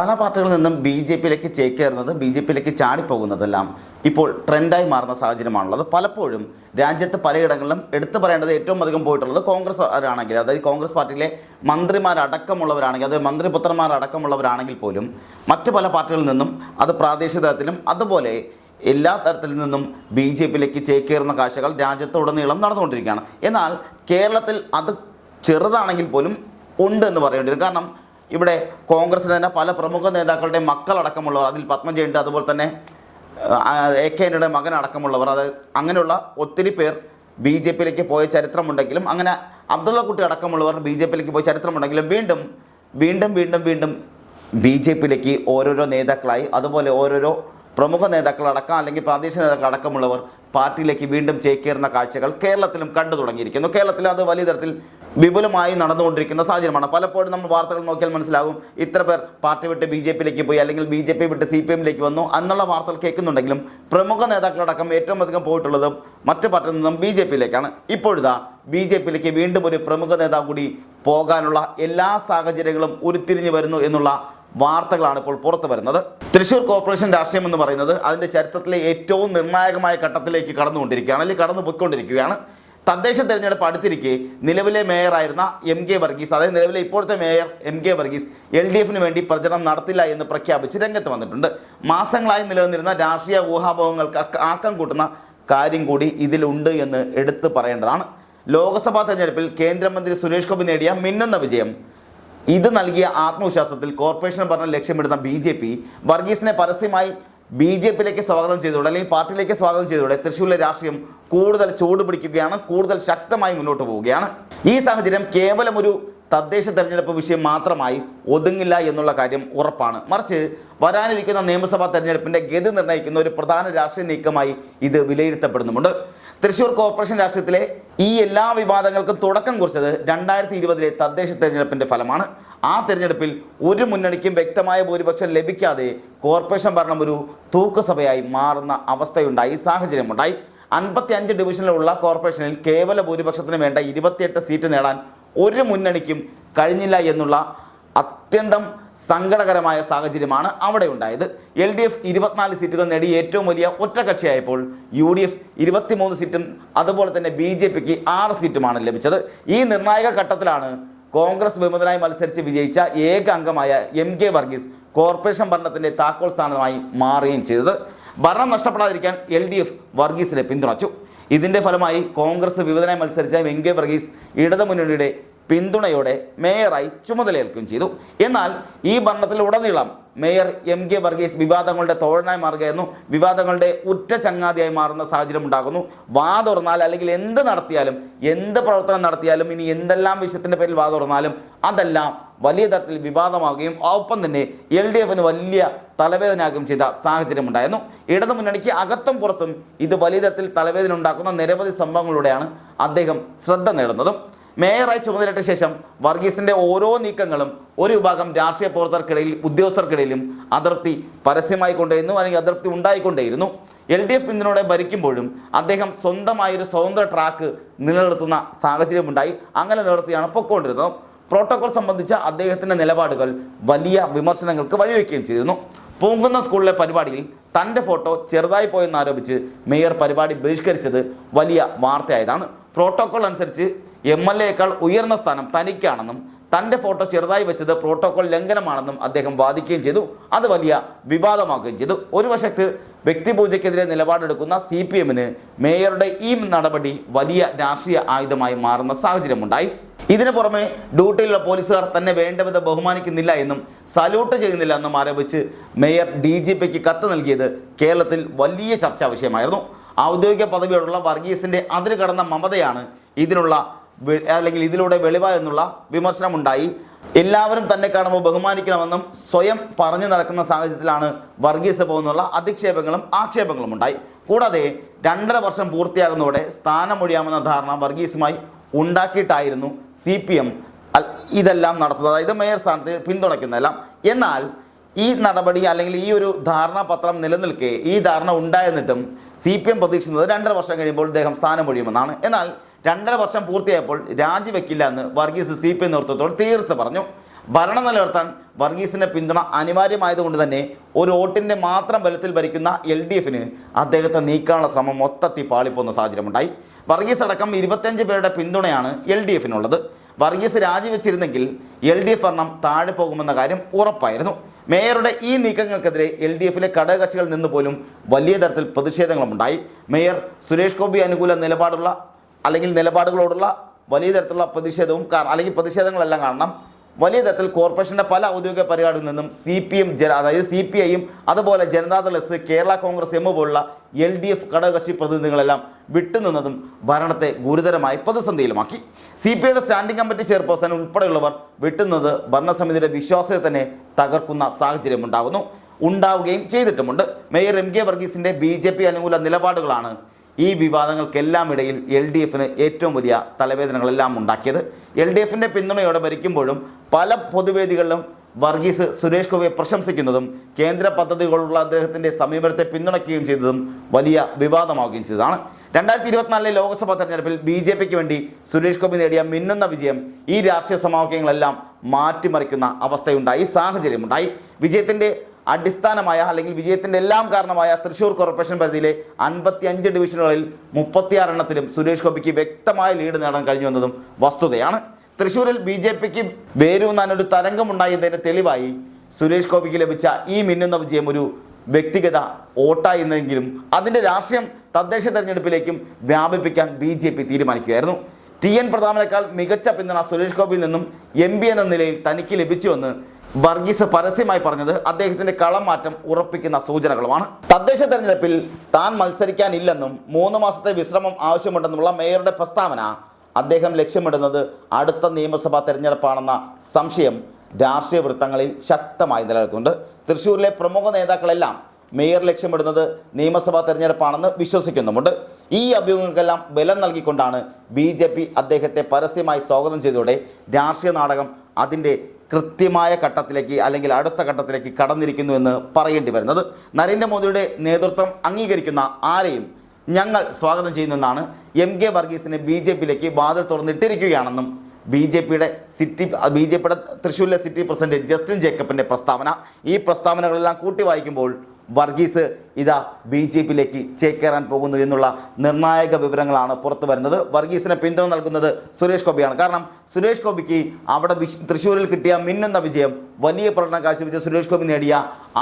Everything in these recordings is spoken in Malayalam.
പല പാർട്ടികളിൽ നിന്നും ബി ജെ പിയിലേക്ക് ചേക്കേറുന്നത് ബി ജെ പിയിലേക്ക് ചാടിപ്പോകുന്നതെല്ലാം ഇപ്പോൾ ട്രെൻഡായി മാറുന്ന സാഹചര്യമാണുള്ളത്. പലപ്പോഴും രാജ്യത്ത് പലയിടങ്ങളിലും എടുത്തു പറയേണ്ടത് ഏറ്റവും അധികം പോയിട്ടുള്ളത് കോൺഗ്രസ് ആണെങ്കിൽ അതായത് കോൺഗ്രസ് പാർട്ടിയിലെ മന്ത്രിമാരടക്കമുള്ളവരാണെങ്കിൽ അതായത് മന്ത്രിപുത്രന്മാരടക്കമുള്ളവരാണെങ്കിൽ പോലും മറ്റു പല പാർട്ടികളിൽ നിന്നും അത് പ്രാദേശിക തലത്തിലും അതുപോലെ എല്ലാ തരത്തിൽ നിന്നും ബി ജെ പിയിലേക്ക് ചേക്കേറുന്ന കാഴ്ചകൾ രാജ്യത്തുടനീളം നടന്നുകൊണ്ടിരിക്കുകയാണ്. എന്നാൽ കേരളത്തിൽ അത് ചെറുതാണെങ്കിൽ പോലും ഉണ്ട് എന്ന് പറയേണ്ടി വരും. കാരണം ഇവിടെ കോൺഗ്രസിന് തന്നെ പല പ്രമുഖ നേതാക്കളുടെ മക്കളടക്കമുള്ളവർ അതിൽ പത്മജയുണ്ട് അതുപോലെ തന്നെ എ കെ ആന്റണിയുടെ മകനടക്കമുള്ളവർ അതായത് അങ്ങനെയുള്ള ഒത്തിരി പേർ ബി ജെ പിയിലേക്ക് പോയ ചരിത്രമുണ്ടെങ്കിലും അങ്ങനെ അബ്ദുള്ള കുട്ടി അടക്കമുള്ളവർ ബി ജെ പിയിലേക്ക് പോയ ചരിത്രമുണ്ടെങ്കിലും വീണ്ടും വീണ്ടും വീണ്ടും വീണ്ടും ബി ജെ പിയിലേക്ക് ഓരോരോ നേതാക്കളായി അതുപോലെ ഓരോരോ പ്രമുഖ നേതാക്കളടക്കം അല്ലെങ്കിൽ പ്രാദേശിക നേതാക്കളടക്കമുള്ളവർ പാർട്ടിയിലേക്ക് വീണ്ടും ചേക്കേറുന്ന കാഴ്ചകൾ കേരളത്തിലും കണ്ടു തുടങ്ങിയിരിക്കുന്നു. കേരളത്തിൽ അത് വലിയ തരത്തിൽ വിപുലമായി നടന്നുകൊണ്ടിരിക്കുന്ന സാഹചര്യമാണ്. പലപ്പോഴും നമ്മൾ വാർത്തകൾ നോക്കിയാൽ മനസ്സിലാകും ഇത്ര പേർ പാർട്ടി വിട്ട് ബി ജെ പിയിലേക്ക് പോയി അല്ലെങ്കിൽ ബി ജെ പി വിട്ട് സി പി എമ്മിലേക്ക് വന്നു എന്നുള്ള വാർത്തകൾ കേൾക്കുന്നുണ്ടെങ്കിലും പ്രമുഖ നേതാക്കളടക്കം ഏറ്റവും അധികം പോയിട്ടുള്ളത് മറ്റു പാർട്ടിയിൽ നിന്നും ബി ജെ പിയിലേക്കാണ്. ഇപ്പോഴിതാ ബി ജെ പിയിലേക്ക് വീണ്ടും ഒരു പ്രമുഖ നേതാവ് കൂടി പോകാനുള്ള എല്ലാ സാഹചര്യങ്ങളും ഉരുത്തിരിഞ്ഞു വരുന്നു എന്നുള്ള വാർത്തകളാണ് ഇപ്പോൾ പുറത്തു വരുന്നത്. തൃശൂർ കോർപ്പറേഷൻ രാഷ്ട്രീയം എന്ന് പറയുന്നത് അതിന്റെ ചരിത്രത്തിലെ ഏറ്റവും നിർണായകമായ ഘട്ടത്തിലേക്ക് കടന്നുകൊണ്ടിരിക്കുകയാണ് അല്ലെങ്കിൽ കടന്നു പോയിക്കൊണ്ടിരിക്കുകയാണ് തദ്ദേശ തെരഞ്ഞെടുപ്പ് അടുത്തിരിക്കെ നിലവിലെ മേയറായിരുന്ന എം കെ വർഗീസ് അതായത് നിലവിലെ ഇപ്പോഴത്തെ mayor M K Varghese L D എഫിന് വേണ്ടി പ്രചരണം നടത്തില്ല എന്ന് പ്രഖ്യാപിച്ച് രംഗത്ത് വന്നിട്ടുണ്ട്. മാസങ്ങളായി നിലനിന്നിരുന്ന രാഷ്ട്രീയ ഊഹാഭോഹങ്ങൾക്ക് ആക്കം കൂട്ടുന്ന കാര്യം കൂടി ഇതിലുണ്ട് എന്ന് എടുത്തു പറയേണ്ടതാണ്. ലോക്സഭാ തെരഞ്ഞെടുപ്പിൽ കേന്ദ്രമന്ത്രി സുരേഷ് ഗോപി നേടിയ മിന്നുന്ന വിജയം. ഇത് നൽകിയ ആത്മവിശ്വാസത്തിൽ കോർപ്പറേഷൻ ഭരണം ലക്ഷ്യമിടുന്ന ബി ജെ പി വർഗീസിനെ പരസ്യമായി ബി ജെ പിയിലേക്ക് സ്വാഗതം ചെയ്തതോടെ അല്ലെങ്കിൽ പാർട്ടിയിലേക്ക് സ്വാഗതം ചെയ്തതോടെ തൃശ്ശൂരിലെ രാഷ്ട്രീയം കൂടുതൽ ചൂട് പിടിക്കുകയാണ് കൂടുതൽ ശക്തമായി മുന്നോട്ട് പോവുകയാണ്. ഈ സാഹചര്യം കേവലം ഒരു തദ്ദേശ തെരഞ്ഞെടുപ്പ് വിഷയം മാത്രമായി ഒതുങ്ങില്ല എന്നുള്ള കാര്യം ഉറപ്പാണ്. മറിച്ച് വരാനിരിക്കുന്ന നിയമസഭാ തെരഞ്ഞെടുപ്പിന്റെ ഗതി നിർണയിക്കുന്ന ഒരു പ്രധാന രാഷ്ട്രീയ നീക്കമായി ഇത് വിലയിരുത്തപ്പെടുന്നുമുണ്ട്. തൃശൂർ കോർപ്പറേഷൻ രാഷ്ട്രീയത്തിലെ ഈ എല്ലാ വിവാദങ്ങൾക്കും തുടക്കം കുറിച്ചത് രണ്ടായിരത്തി ഇരുപതിലെ തദ്ദേശ തെരഞ്ഞെടുപ്പിന്റെ ഫലമാണ്. ആ തിരഞ്ഞെടുപ്പിൽ ഒരു മുന്നണിക്കും വ്യക്തമായ ഭൂരിപക്ഷം ലഭിക്കാതെ കോർപ്പറേഷൻ ഭരണം ഒരു തൂക്കുസഭയായി മാറുന്ന അവസ്ഥയുണ്ടായി സാഹചര്യമുണ്ടായി. അൻപത്തി അഞ്ച് ഡിവിഷനിലുള്ള കോർപ്പറേഷനിൽ കേവല ഭൂരിപക്ഷത്തിന് വേണ്ട ഇരുപത്തിയെട്ട് സീറ്റ് നേടാൻ ഒരു മുന്നണിക്കും കഴിഞ്ഞില്ല എന്നുള്ള അത്യന്തം സങ്കടകരമായ സാഹചര്യമാണ് അവിടെ ഉണ്ടായത്. എൽ ഡി എഫ് ഇരുപത്തിനാല് സീറ്റുകൾ നേടി ഏറ്റവും വലിയ ഒറ്റകക്ഷിയായപ്പോൾ യു ഡി എഫ് ഇരുപത്തിമൂന്ന് സീറ്റും അതുപോലെ തന്നെ ബി ജെ പിക്ക് ആറ് സീറ്റുമാണ് ലഭിച്ചത്. ഈ നിർണായക ഘട്ടത്തിലാണ് കോൺഗ്രസ് വിമതനായി മത്സരിച്ച് വിജയിച്ച ഏക അംഗമായ എം കെ വർഗീസ് കോർപ്പറേഷൻ ഭരണത്തിന്റെ താക്കോൽ സ്ഥാനമായി മാറുകയും ചെയ്തത്. ഭരണം നഷ്ടപ്പെടാതിരിക്കാൻ എൽ ഡി എഫ് വർഗീസിനെ പിന്തുണച്ചു. ഇതിന്റെ ഫലമായി കോൺഗ്രസ് വിമതനായി മത്സരിച്ച എം കെ വർഗീസ് ഇടതുമുന്നണിയുടെ പിന്തുണയോടെ മേയറായി ചുമതലയേൽക്കുകയും ചെയ്തു. എന്നാൽ ഈ ഭരണത്തിൽ ഉടനീളം മേയർ എം കെ വർഗീസ് വിവാദങ്ങളുടെ തോഴനായി മാറുകയായിരുന്നു. വിവാദങ്ങളുടെ ഉറ്റ ചങ്ങാതിയായി മാറുന്ന സാഹചര്യം ഉണ്ടാകുന്നു. വാതുറന്നാൽ അല്ലെങ്കിൽ എന്ത് നടത്തിയാലും എന്ത് പ്രവർത്തനം നടത്തിയാലും ഇനി എന്തെല്ലാം വിഷയത്തിന്റെ പേരിൽ വാതുറന്നാലും അതെല്ലാം വലിയ തരത്തിൽ വിവാദമാവുകയും ഒപ്പം തന്നെ എൽ ഡി എഫിന് വലിയ തലവേദനയാകുകയും ചെയ്ത സാഹചര്യം ഉണ്ടായിരുന്നു. ഇടതു മുന്നണിക്ക് അകത്തും പുറത്തും ഇത് വലിയ തരത്തിൽ തലവേദന ഉണ്ടാക്കുന്ന നിരവധി സംഭവങ്ങളിലൂടെയാണ് അദ്ദേഹം ശ്രദ്ധ നേടുന്നതും. മേയറായി ചുമതലയിട്ട ശേഷം വർഗീസിന്റെ ഓരോ നീക്കങ്ങളും ഒരു വിഭാഗം രാഷ്ട്രീയ പ്രവർത്തകർക്കിടയിൽ ഉദ്യോഗസ്ഥർക്കിടയിലും അതിർത്തി പരസ്യമായി കൊണ്ടേയിരുന്നു അല്ലെങ്കിൽ അതിർത്തി ഉണ്ടായിക്കൊണ്ടേയിരുന്നു. എൽ ഡി എഫ് പിന്തുണയോടെ ഭരിക്കുമ്പോഴും അദ്ദേഹം സ്വന്തമായൊരു സ്വതന്ത്ര ട്രാക്ക് നിലനിർത്തുന്ന സാഹചര്യമുണ്ടായി. അങ്ങനെ നിലനിർത്തിയാണ് പൊക്കോണ്ടിരുന്നത്. പ്രോട്ടോകോൾ സംബന്ധിച്ച അദ്ദേഹത്തിന്റെ നിലപാടുകൾ വലിയ വിമർശനങ്ങൾക്ക് വഴിവെക്കുകയും ചെയ്തിരുന്നു. പൂങ്കുന്ന സ്കൂളിലെ പരിപാടിയിൽ തന്റെ ഫോട്ടോ ചെറുതായി പോയെന്ന് ആരോപിച്ച് മേയർ പരിപാടി ബഹിഷ്കരിച്ചത് വലിയ വാർത്തയായതാണ്. പ്രോട്ടോകോൾ അനുസരിച്ച് എം എൽ എയേക്കാൾ ഉയർന്ന സ്ഥാനം തനിക്കാണെന്നും തന്റെ ഫോട്ടോ ചെറുതായി വെച്ചത് പ്രോട്ടോകോൾ ലംഘനമാണെന്നും അദ്ദേഹം വാദിക്കുകയും ചെയ്തു. അത് വലിയ വിവാദമാക്കുകയും ചെയ്തു. ഒരു വശത്ത് വ്യക്തിപൂജയ്ക്കെതിരെ നിലപാടെടുക്കുന്ന സി പി എമ്മിന് മേയറുടെ ഈ നടപടി വലിയ രാഷ്ട്രീയ ആയുധമായി മാറുന്ന സാഹചര്യമുണ്ടായി. ഇതിനു പുറമെ ഡ്യൂട്ടിയിലുള്ള പോലീസുകാർ തന്നെ വേണ്ടവിധം ബഹുമാനിക്കുന്നില്ല എന്നും സല്യൂട്ട് ചെയ്യുന്നില്ല എന്നും ആരോപിച്ച് മേയർ ഡി ജി പിക്ക് കത്ത് നൽകിയത് കേരളത്തിൽ വലിയ ചർച്ചാ വിഷയമായിരുന്നു. ഔദ്യോഗിക പദവിയോടുള്ള വർഗീസിന്റെ അതിരുകടന്ന മമതയാണ് ഇതിനുള്ള അല്ലെങ്കിൽ ഇതിലൂടെ വെളിവായെന്നുള്ള വിമർശനമുണ്ടായി. എല്ലാവരും തന്നെ കാണുമ്പോൾ ബഹുമാനിക്കണമെന്നും സ്വയം പറഞ്ഞു നടക്കുന്ന സാഹചര്യത്തിലാണ് വർഗീസ് പോകുന്നുള്ള അധിക്ഷേപങ്ങളും ആക്ഷേപങ്ങളും ഉണ്ടായി കൂടാതെ രണ്ടര വർഷം പൂർത്തിയാകുന്നതോടെ സ്ഥാനമൊഴിയാമെന്ന ധാരണ വർഗീസുമായി ഉണ്ടാക്കിയിട്ടായിരുന്നു സി പി എം ഇതെല്ലാം നടത്തുന്നത്. അതായത് മേയർ സ്ഥാനത്ത് പിന്തുണയ്ക്കുന്നതെല്ലാം. എന്നാൽ ഈ നടപടി അല്ലെങ്കിൽ ഈ ഒരു ധാരണാപത്രം നിലനിൽക്കെ ഈ ധാരണ ഉണ്ടായിരുന്നിട്ടും സി പി എം പ്രതീക്ഷിക്കുന്നത് രണ്ടര വർഷം കഴിയുമ്പോൾ ഇദ്ദേഹം സ്ഥാനമൊഴിയുമെന്നാണ്. എന്നാൽ രണ്ടര വർഷം പൂർത്തിയായപ്പോൾ രാജിവെക്കില്ല എന്ന് വർഗീസ് സി പി നേതൃത്വത്തോട് തീർത്ത് പറഞ്ഞു. ഭരണം നിലനിർത്താൻ വർഗീസിന്റെ പിന്തുണ അനിവാര്യമായതുകൊണ്ട് തന്നെ ഒരു വോട്ടിന്റെ മാത്രം ബലത്തിൽ ഭരിക്കുന്ന എൽ ഡി എഫിന് അദ്ദേഹത്തെ നീക്കാനുള്ള ശ്രമം മൊത്തത്തിൽ പാളിപ്പോകുന്ന സാഹചര്യമുണ്ടായി. വർഗീസ് അടക്കം ഇരുപത്തിയഞ്ച് പേരുടെ പിന്തുണയാണ് എൽ ഡി എഫിനുള്ളത്. വർഗീസ് രാജിവെച്ചിരുന്നെങ്കിൽ എൽ ഡി എഫ് ഭരണം താഴെ പോകുമെന്ന കാര്യം ഉറപ്പായിരുന്നു. മേയറുടെ ഈ നീക്കങ്ങൾക്കെതിരെ എൽ ഡി എഫിലെ ഘടകകക്ഷികളിൽ നിന്ന് പോലും വലിയ തരത്തിൽ പ്രതിഷേധങ്ങളുമുണ്ടായി. മേയർ സുരേഷ് ഗോപി അനുകൂല നിലപാടുള്ള അല്ലെങ്കിൽ നിലപാടുകളോടുള്ള വലിയ തരത്തിലുള്ള പ്രതിഷേധവും അല്ലെങ്കിൽ പ്രതിഷേധങ്ങളെല്ലാം കാരണം വലിയ തരത്തിൽ കോർപ്പറേഷന്റെ പല ഔദ്യോഗിക പരിപാടികളിൽ നിന്നും സി പി എം ജന അതായത് സി പി ഐയും അതുപോലെ ജനതാദൾ എസ് കേരള കോൺഗ്രസ് എം പോലുള്ള എൽ ഡി എഫ് ഘടകകക്ഷി പ്രതിനിധികളെല്ലാം വിട്ടുനിന്നതും ഭരണത്തെ ഗുരുതരമായി പ്രതിസന്ധിയിലുമാക്കി. സി പി ഐയുടെ സ്റ്റാൻഡിംഗ് കമ്മിറ്റി ചെയർപേഴ്സൺ ഉൾപ്പെടെയുള്ളവർ വിട്ടുന്നത് ഭരണസമിതിയുടെ വിശ്വാസത്തെ തന്നെ തകർക്കുന്ന സാഹചര്യമുണ്ടാകുന്നു. ഉണ്ടാവുകയും ചെയ്തിട്ടുമുണ്ട്. മേയർ എം കെ വർഗീസിന്റെ ബി ജെ പി അനുകൂല നിലപാടുകളാണ് ഈ വിവാദങ്ങൾക്കെല്ലാം ഇടയിൽ എൽ ഡി എഫിന് ഏറ്റവും വലിയ തലവേദനകളെല്ലാം ഉണ്ടാക്കിയത്. എൽ ഡി എഫിന്റെ പിന്തുണയോടെ ഭരിക്കുമ്പോഴും പല പൊതുവേദികളിലും വർഗീസ് സുരേഷ് ഗോപിയെ പ്രശംസിക്കുന്നതും കേന്ദ്ര പദ്ധതികളുള്ള അദ്ദേഹത്തിന്റെ സമീപനത്തെ പിന്തുണയ്ക്കുകയും ചെയ്തതും വലിയ വിവാദമാവുകയും ചെയ്തതാണ്. രണ്ടായിരത്തി ഇരുപത്തിനാലിലെ ലോക്സഭാ തെരഞ്ഞെടുപ്പിൽ ബി ജെ പിക്ക് വേണ്ടി സുരേഷ് ഗോപി നേടിയ മിന്നുന്ന വിജയം ഈ രാഷ്ട്രീയ സമവാക്യങ്ങളെല്ലാം മാറ്റിമറിക്കുന്ന അവസ്ഥയുണ്ടായി സാഹചര്യമുണ്ടായി. വിജയത്തിന്റെ അടിസ്ഥാനമായ അല്ലെങ്കിൽ വിജയത്തിന്റെ എല്ലാം കാരണമായ തൃശ്ശൂർ കോർപ്പറേഷൻ പരിധിയിലെ അൻപത്തി അഞ്ച് ഡിവിഷനുകളിൽ മുപ്പത്തിയാറ് എണ്ണത്തിലും സുരേഷ് ഗോപിക്ക് വ്യക്തമായ ലീഡ് നേടാൻ കഴിഞ്ഞു എന്നതും വസ്തുതയാണ്. തൃശ്ശൂരിൽ ബി ജെ പിക്ക് വേരൂന്നാനൊരു തരംഗമുണ്ടായതിന്റെ തെളിവായി സുരേഷ് ഗോപിക്ക് ലഭിച്ച ഈ മിന്നുന്ന വിജയം ഒരു വ്യക്തിഗത വോട്ടായിരുന്നെങ്കിലും അതിന്റെ രാഷ്ട്രീയം തദ്ദേശ തെരഞ്ഞെടുപ്പിലേക്കും വ്യാപിപ്പിക്കാൻ ബി ജെ പി തീരുമാനിക്കുകയായിരുന്നു. ടി എൻ പ്രതാപനേക്കാൾ മികച്ച പിന്തുണ സുരേഷ് ഗോപിയിൽ നിന്നും എം പി എന്ന നിലയിൽ തനിക്ക് ലഭിച്ചുവെന്ന് വർഗീസ് പരസ്യമായി പറഞ്ഞത് അദ്ദേഹത്തിന്റെ കളം മാറ്റം ഉറപ്പിക്കുന്ന സൂചനകളുമാണ്. തദ്ദേശ തെരഞ്ഞെടുപ്പിൽ താൻ മത്സരിക്കാനില്ലെന്നും മൂന്ന് മാസത്തെ വിശ്രമം ആവശ്യമുണ്ടെന്നുമുള്ള മേയറുടെ പ്രസ്താവന അദ്ദേഹം ലക്ഷ്യമിടുന്നത് അടുത്ത നിയമസഭാ തെരഞ്ഞെടുപ്പാണെന്ന സംശയം രാഷ്ട്രീയ വൃത്തങ്ങളിൽ ശക്തമായി നിലനിൽക്കുന്നുണ്ട്. തൃശ്ശൂരിലെ പ്രമുഖ നേതാക്കളെല്ലാം മേയർ ലക്ഷ്യമിടുന്നത് നിയമസഭാ തെരഞ്ഞെടുപ്പാണെന്ന് വിശ്വസിക്കുന്നുമുണ്ട്. ഈ അഭ്യൂഹങ്ങൾക്കെല്ലാം ബലം നൽകിക്കൊണ്ടാണ് ബി ജെ പി അദ്ദേഹത്തെ പരസ്യമായി സ്വാഗതം ചെയ്തതോടെ രാഷ്ട്രീയ നാടകം അതിന്റെ കൃത്യമായ ഘട്ടത്തിലേക്ക് അല്ലെങ്കിൽ അടുത്ത ഘട്ടത്തിലേക്ക് കടന്നിരിക്കുന്നു എന്ന് പറയേണ്ടി വരുന്നത്. നരേന്ദ്രമോദിയുടെ നേതൃത്വം അംഗീകരിക്കുന്ന ആരെയും ഞങ്ങൾ സ്വാഗതം ചെയ്യുന്നെന്നാണ് എം കെ വർഗീസിനെ ബി ജെ പിയിലേക്ക് വാതിൽ തുറന്നിട്ടിരിക്കുകയാണെന്നും ബി ജെ പിയുടെ സിറ്റി ബി ജെ പിയുടെ തൃശ്ശൂരിലെ സിറ്റി പ്രസിഡന്റ് ജസ്റ്റിൻ ജേക്കബിന്റെ പ്രസ്താവന. ഈ പ്രസ്താവനകളെല്ലാം കൂട്ടി വായിക്കുമ്പോൾ വർഗീസ് ഇതാ ബി ജെ പിയിലേക്ക് ചേക്കേറാൻ പോകുന്നു എന്നുള്ള നിർണായക വിവരങ്ങളാണ് പുറത്തു വരുന്നത്. വർഗീസിന് പിന്തുണ നൽകുന്നത് സുരേഷ് ഗോപിയാണ്. കാരണം സുരേഷ് ഗോപിക്ക് അവിടെ തൃശ്ശൂരിൽ കിട്ടിയ മിന്നുന്ന വിജയം വലിയ പ്രകടനം കാഴ്ചവെച്ച സുരേഷ് ഗോപി നേടിയ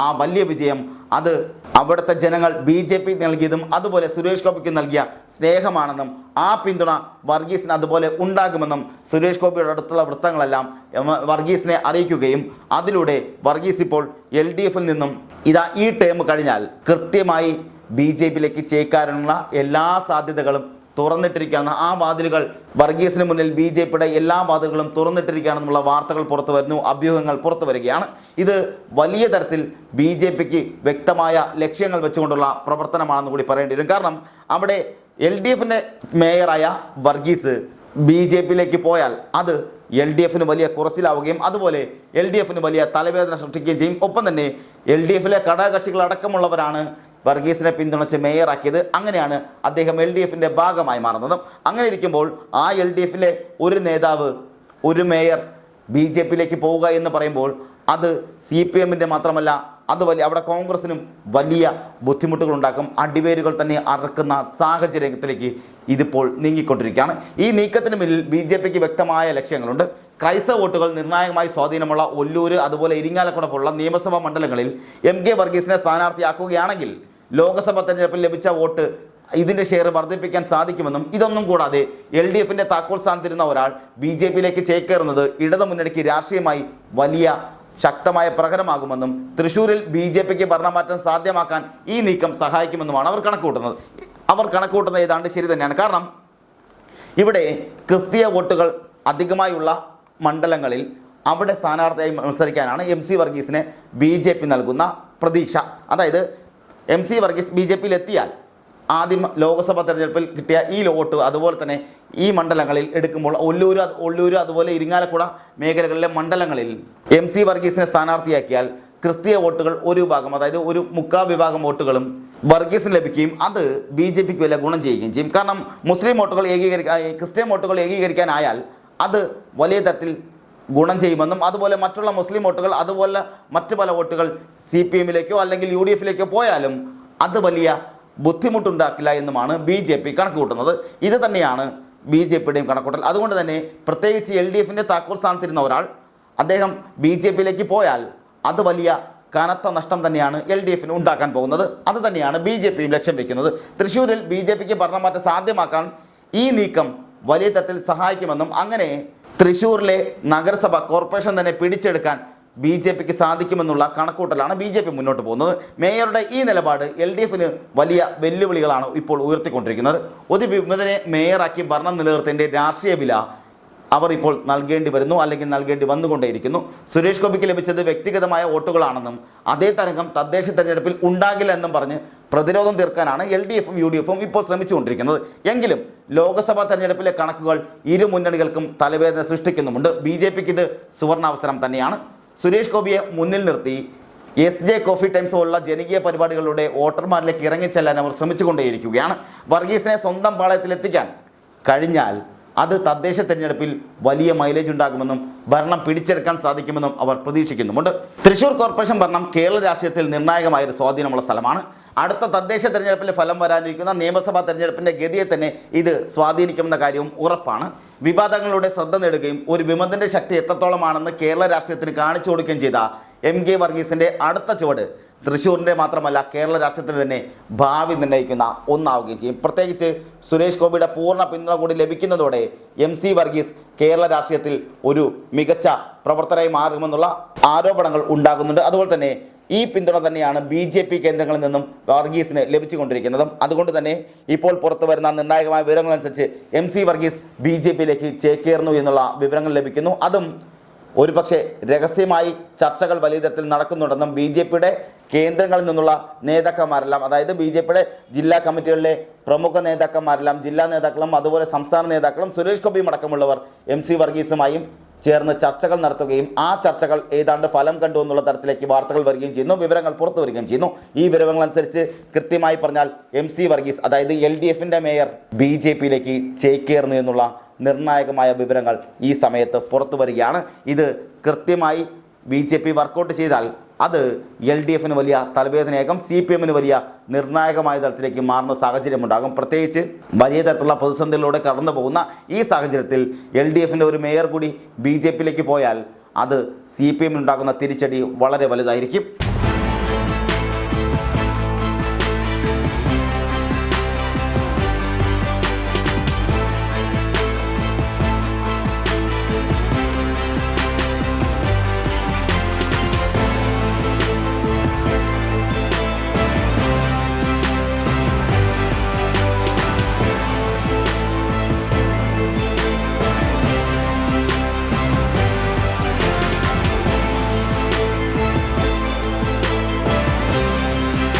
ആ വലിയ വിജയം അത് അവിടുത്തെ ജനങ്ങൾ ബി ജെ പി നൽകിയതും അതുപോലെ സുരേഷ് ഗോപിക്ക് നൽകിയ സ്നേഹമാണെന്നും ആ പിന്തുണ വർഗീസിന് അതുപോലെ ഉണ്ടാകുമെന്നും സുരേഷ് ഗോപിയുടെ അടുത്തുള്ള വൃത്തങ്ങളെല്ലാം വർഗീസിനെ അറിയിക്കുകയും അതിലൂടെ വർഗീസ് ഇപ്പോൾ എൽ ഡി എഫിൽ നിന്നും ഇതാ ഈ ടേം കഴിഞ്ഞാൽ കൃത്യമായി ബി ജെ പിയിലേക്ക് ചേക്കാനുള്ള എല്ലാ സാധ്യതകളും തുറന്നിട്ടിരിക്കുകയാണ്. ആ വാതിലുകൾ വർഗീസിന് മുന്നിൽ ബി ജെ പിയുടെ എല്ലാ വാതിലുകളും തുറന്നിട്ടിരിക്കുകയാണെന്നുള്ള വാർത്തകൾ പുറത്തു വരുന്നു അഭ്യൂഹങ്ങൾ പുറത്തു വരികയാണ്. ഇത് വലിയ തരത്തിൽ ബി ജെ പിക്ക് വ്യക്തമായ ലക്ഷ്യങ്ങൾ വെച്ചുകൊണ്ടുള്ള പ്രവർത്തനമാണെന്ന് കൂടി പറയേണ്ടി വരും. കാരണം അവിടെ എൽ ഡി എഫിന്റെ മേയറായ വർഗീസ് ബി ജെ പിയിലേക്ക് പോയാൽ അത് എൽ ഡി എഫിന് വലിയ കുറച്ചിലാവുകയും അതുപോലെ എൽ ഡി എഫിന് വലിയ തലവേദന സൃഷ്ടിക്കുകയും ചെയ്യും. ഒപ്പം തന്നെ എൽ ഡി എഫിലെ ഘടകകക്ഷികൾ അടക്കമുള്ളവരാണ് വർഗീസിനെ പിന്തുണച്ച് മേയറാക്കിയത്. അങ്ങനെയാണ് അദ്ദേഹം എൽ ഡി എഫിന്റെ ഭാഗമായി മാറുന്നത്. അങ്ങനെ ഇരിക്കുമ്പോൾ ആ എൽ ഡി എഫിലെ ഒരു നേതാവ് ഒരു മേയർ ബി ജെ പിയിലേക്ക് പോവുക എന്ന് പറയുമ്പോൾ അത് സി പി എമ്മിന്റെ മാത്രമല്ല അത് വലിയ അവിടെ കോൺഗ്രസിനും വലിയ ബുദ്ധിമുട്ടുകൾ ഉണ്ടാക്കും അടിവേരുകൾ തന്നെ അറക്കുന്ന സാഹചര്യത്തിലേക്ക് ഇതിപ്പോൾ നീങ്ങിക്കൊണ്ടിരിക്കുകയാണ്. ഈ നീക്കത്തിന് പിന്നിൽ ബി ജെ പിക്ക് വ്യക്തമായ ലക്ഷ്യങ്ങളുണ്ട്. ക്രൈസ്തവ വോട്ടുകൾ നിർണായകമായി സ്വാധീനമുള്ള ഒല്ലൂർ അതുപോലെ ഇരിങ്ങാലക്കുട പോലുള്ള നിയമസഭാ മണ്ഡലങ്ങളിൽ എം കെ വർഗീസിനെ സ്ഥാനാർത്ഥിയാക്കുകയാണെങ്കിൽ ലോക്സഭാ തെരഞ്ഞെടുപ്പിൽ ലഭിച്ച വോട്ട് ഇതിന്റെ ഷെയർ വർദ്ധിപ്പിക്കാൻ സാധിക്കുമെന്നും ഇതൊന്നും കൂടാതെ എൽ ഡി എഫിന്റെ താക്കോൽ സ്ഥാനത്തിരുന്ന ഒരാൾ ബി ജെ പിയിലേക്ക് ചേക്കേറുന്നത് ഇടതു മുന്നണിക്ക് രാഷ്ട്രീയമായി വലിയ ശക്തമായ പ്രഹരമാകുമെന്നും തൃശൂരിൽ ബി ജെ പിക്ക് ഭരണമാറ്റം സാധ്യമാക്കാൻ ഈ നീക്കം സഹായിക്കുമെന്നുമാണ് അവർ കണക്കുകൂട്ടുന്നത്. അവർ കണക്കുകൂട്ടുന്നത് ഏതാണ്ട് ശരി തന്നെയാണ്. കാരണം ഇവിടെ ക്രിസ്തീയ വോട്ടുകൾ അധികമായുള്ള മണ്ഡലങ്ങളിൽ അവിടെ സ്ഥാനാർത്ഥിയായി മത്സരിക്കാനാണ് എം സി വർഗീസിന് ബി ജെ പി നൽകുന്ന പ്രതീക്ഷ. അതായത് M C Varghese B J പിയിൽ എത്തിയാൽ ആദ്യം ലോക്സഭാ തെരഞ്ഞെടുപ്പിൽ കിട്ടിയ ഈ ലോട്ട് അതുപോലെ തന്നെ ഈ മണ്ഡലങ്ങളിൽ എടുക്കുമ്പോൾ ഒല്ലൂർ ഒല്ലൂർ അതുപോലെ ഇരിങ്ങാലക്കുട മേഖലകളിലെ മണ്ഡലങ്ങളിൽ എം സി വർഗീസിനെ സ്ഥാനാർത്ഥിയാക്കിയാൽ ക്രിസ്തീയ വോട്ടുകൾ ഒരു വിഭാഗം അതായത് ഒരു മുക്കാ വിഭാഗം വോട്ടുകളും വർഗീസിന് ലഭിക്കുകയും അത് ബി ജെ പിക്ക് വലിയ ഗുണം ചെയ്യുകയും ചെയ്യും. കാരണം മുസ്ലിം വോട്ടുകൾ ഏകീകരിക്കാൻ ക്രിസ്ത്യൻ വോട്ടുകൾ ഏകീകരിക്കാനായാൽ അത് വലിയ തരത്തിൽ ഗുണം ചെയ്യുമെന്നും അതുപോലെ മറ്റുള്ള മുസ്ലിം വോട്ടുകൾ അതുപോലെ മറ്റു പല വോട്ടുകൾ സി പി എമ്മിലേക്കോ അല്ലെങ്കിൽ യു ഡി എഫിലേക്കോ പോയാലും അത് വലിയ ബുദ്ധിമുട്ടുണ്ടാക്കില്ല എന്നുമാണ് ബി ജെ പി കണക്ക് കൂട്ടുന്നത് ഇത് തന്നെയാണ് ബി ജെ പിയുടെയും കണക്കൂട്ടൽ അതുകൊണ്ട് തന്നെ പ്രത്യേകിച്ച് എൽ ഡി എഫിന്റെ താക്കൂർ സ്ഥാനത്തിരുന്ന ഒരാൾ അദ്ദേഹം ബി ജെ പിയിലേക്ക് പോയാൽ അത് വലിയ കനത്ത നഷ്ടം തന്നെയാണ് എൽ ഡി എഫിന് ഉണ്ടാക്കാൻ പോകുന്നത്. അത് തന്നെയാണ് ബി ജെ പിയും ലക്ഷ്യം വയ്ക്കുന്നത് തൃശ്ശൂരിൽ ബി ജെ പിക്ക് ഭരണമാറ്റം സാധ്യമാക്കാൻ ഈ നീക്കം വലിയ തരത്തിൽ സഹായിക്കുമെന്നും അങ്ങനെ തൃശ്ശൂരിലെ നഗരസഭ കോർപ്പറേഷൻ തന്നെ പിടിച്ചെടുക്കാൻ ബി ജെ പിക്ക് സാധിക്കുമെന്നുള്ള കണക്കൂട്ടലാണ് ബി ജെ പി മുന്നോട്ട് പോകുന്നത്. മേയറുടെ ഈ നിലപാട് എൽ ഡി എഫിന് വലിയ വെല്ലുവിളികളാണ് ഇപ്പോൾ ഉയർത്തിക്കൊണ്ടിരിക്കുന്നത്. ഒരു വിമതനെ മേയറാക്കി ഭരണം നിലനിർത്തേണ്ട രാഷ്ട്രീയ വില അവർ ഇപ്പോൾ നൽകേണ്ടി വരുന്നു അല്ലെങ്കിൽ നൽകേണ്ടി വന്നുകൊണ്ടേയിരിക്കുന്നു. സുരേഷ് ഗോപിക്ക് ലഭിച്ചത് വ്യക്തിഗതമായ വോട്ടുകളാണെന്നും അതേ തരംഗം തദ്ദേശ തെരഞ്ഞെടുപ്പിൽ ഉണ്ടാകില്ല എന്നും പറഞ്ഞ് പ്രതിരോധം തീർക്കാനാണ് എൽ ഡി എഫും യു ഡി എഫും ഇപ്പോൾ ശ്രമിച്ചുകൊണ്ടിരിക്കുന്നത്. എങ്കിലും ലോക്സഭാ തെരഞ്ഞെടുപ്പിലെ കണക്കുകൾ ഇരു മുന്നണികൾക്കും തലവേദന സൃഷ്ടിക്കുന്നുമുണ്ട്. ബി ജെ പിക്ക് ഇത് സുവർണാവസരം തന്നെയാണ്. സുരേഷ് ഗോപിയെ മുന്നിൽ നിർത്തി എസ് ജെ കോഫി ടൈംസ് പോലുള്ള ജനകീയ പരിപാടികളുടെ വോട്ടർമാരിലേക്ക് ഇറങ്ങിച്ചെല്ലാൻ അവർ ശ്രമിച്ചുകൊണ്ടേയിരിക്കുകയാണ്. വർഗീസിനെ സ്വന്തം പാളയത്തിലെത്തിക്കാൻ കഴിഞ്ഞാൽ അത് തദ്ദേശ തെരഞ്ഞെടുപ്പിൽ വലിയ മൈലേജ് ഉണ്ടാകുമെന്നും ഭരണം പിടിച്ചെടുക്കാൻ സാധിക്കുമെന്നും അവർ പ്രതീക്ഷിക്കുന്നുമുണ്ട്. തൃശൂർ കോർപ്പറേഷൻ ഭരണം കേരള രാഷ്ട്രീയത്തിൽ നിർണായകമായ ഒരു സ്വാധീനമുള്ള സ്ഥലമാണ്. അടുത്ത തദ്ദേശ തെരഞ്ഞെടുപ്പിൽ ഫലം വരാനിരിക്കുന്ന നിയമസഭാ തെരഞ്ഞെടുപ്പിന്റെ ഗതിയെ തന്നെ ഇത് സ്വാധീനിക്കുമെന്ന കാര്യവും ഉറപ്പാണ്. വിവാദങ്ങളുടെ ശ്രദ്ധ നേടുകയും ഒരു വിമതന്റെ ശക്തി എത്രത്തോളമാണെന്ന് കേരള രാഷ്ട്രീയത്തിന് കാണിച്ചു കൊടുക്കുകയും ചെയ്ത എം കെ വർഗീസിന്റെ അടുത്ത ചുവട് തൃശ്ശൂരിന്റെ മാത്രമല്ല കേരള രാഷ്ട്രത്തിന് തന്നെ ഭാവി നിർണയിക്കുന്ന ഒന്നാവുകയും ചെയ്യും. പ്രത്യേകിച്ച് സുരേഷ് ഗോപിയുടെ പൂർണ പിന്തുണ കൂടി ലഭിക്കുന്നതോടെ എം സി വർഗീസ് കേരള രാഷ്ട്രീയത്തിൽ ഒരു മികച്ച പ്രവർത്തനമായി മാറുമെന്നുള്ള ആരോപണങ്ങൾ ഉണ്ടാകുന്നുണ്ട്. അതുപോലെ തന്നെ ഈ പിന്തുണ തന്നെയാണ് ബി ജെ പി കേന്ദ്രങ്ങളിൽ നിന്നും വർഗീസിന് ലഭിച്ചുകൊണ്ടിരിക്കുന്നതും. അതുകൊണ്ട് തന്നെ ഇപ്പോൾ പുറത്തു വരുന്ന നിർണായകമായ വിവരങ്ങളനുസരിച്ച് M C Varghese B J പിയിലേക്ക് ചേക്കേറുന്നു എന്നുള്ള വിവരങ്ങൾ ലഭിക്കുന്നു. അതും ഒരുപക്ഷെ രഹസ്യമായി ചർച്ചകൾ വലിയ തരത്തിൽ നടക്കുന്നുണ്ടെന്നും ബി ജെ പിയുടെ കേന്ദ്രങ്ങളിൽ നിന്നുള്ള നേതാക്കന്മാരെല്ലാം അതായത് ബി ജെ പിയുടെ ജില്ലാ കമ്മിറ്റികളിലെ പ്രമുഖ നേതാക്കന്മാരെല്ലാം ജില്ലാ നേതാക്കളും അതുപോലെ സംസ്ഥാന നേതാക്കളും സുരേഷ് ഗോപിയും അടക്കമുള്ളവർ എം സി വർഗീസുമായും ചേർന്ന് ചർച്ചകൾ നടത്തുകയും ആ ചർച്ചകൾ ഏതാണ്ട് ഫലം കണ്ടു എന്നുള്ള തരത്തിലേക്ക് വാർത്തകൾ വരികയും ചെയ്യുന്നു വിവരങ്ങൾ പുറത്തു വരികയും ചെയ്യുന്നു. ഈ വിവരങ്ങൾ അനുസരിച്ച് കൃത്യമായി പറഞ്ഞാൽ എം സി വർഗീസ് അതായത് എൽ ഡി എഫിന്റെ മേയർ ബി ജെ പിയിലേക്ക് ചേക്കേറുന്നു എന്നുള്ള നിർണായകമായ വിവരങ്ങൾ ഈ സമയത്ത് പുറത്തു വരികയാണ്. ഇത് കൃത്യമായി ബി ജെ പി വർക്കൗട്ട് ചെയ്താൽ അത് എൽ ഡി എഫിന് വലിയ തലവേദനയേക്കും സി പി എമ്മിന് വലിയ നിർണായകമായ തലത്തിലേക്ക് മാറുന്ന സാഹചര്യമുണ്ടാകും. പ്രത്യേകിച്ച് വലിയ തരത്തിലുള്ള പ്രതിസന്ധികളിലൂടെ കടന്നു പോകുന്ന ഈ സാഹചര്യത്തിൽ എൽ ഡി എഫിന്റെ ഒരു മേയർ കൂടി ബി ജെ പിയിലേക്ക് പോയാൽ അത് സി പി എമ്മിനുണ്ടാകുന്ന തിരിച്ചടി വളരെ വലുതായിരിക്കും.